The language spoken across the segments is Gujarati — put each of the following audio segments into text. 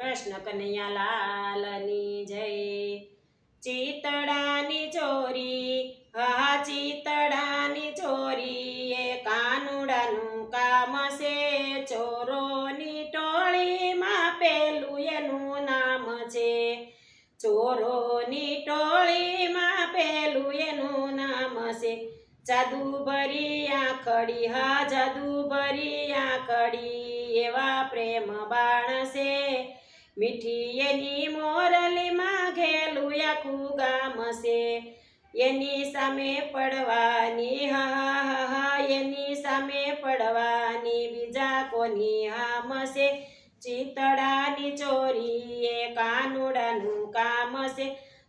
કૃષ્ણ કનૈયા લાલની જય. ચિતડાની ચોરી, હા ચિતડાની ચોરી, એ કાનુડાનું કામ છે. ચોરોની ટોળીમાં પેલું એનું નામ છે. ચોરોની ટોળીમાં પેલું એનું નામ છે. જાદુ ભરી આખડી, હા જાદુ ભરી આખડી, એવા પ્રેમ બાણ છે. મીઠી એની મોરલીમાં ઘેલું આખું ગામ છે. એની સામે પડવાની, હા હા એની સામે પડવાની બીજા કોની હામ છે? ચિતડાની ચોરી એ કાનુડાનું કામ છે.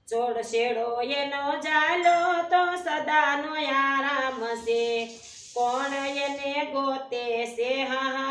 ચોડ શેડો એનો જાલો તો સદાનો આરામ છે. કોણ એને ગોતે છે? હા હા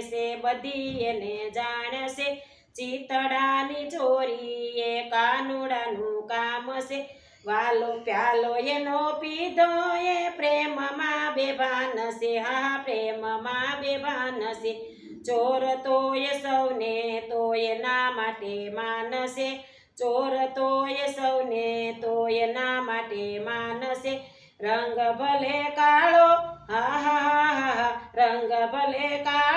ગોતે બધી એને જાણશે. ચિતડાની ચોરી એ કાનુડાનું કામ છે. વાલો પ્યાલો એનો પીધો એ પ્રેમમાં બેભાન છે. હા પ્રેમમાં બેભાન છે. ચોર તો એ સૌને તો એના માટે માનસે ચોર તો એ સૌને તો એના માટે માનસે રંગ ભલે કાળો હા હા હા, રંગ ભલે કાળો.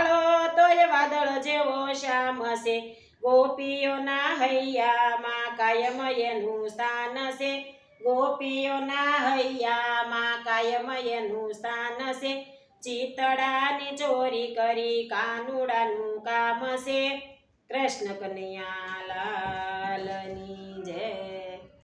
જેવો શ્યામ છે ગોપીઓના હૈયામાં કાયમ એનું સ્થાન છે ગોપીઓના હૈયામાં કાયમ એનું સ્થાન છે ચિતડાની ચોરી કરી કાનુડાનું કામ છે કૃષ્ણ કનૈયા લાલ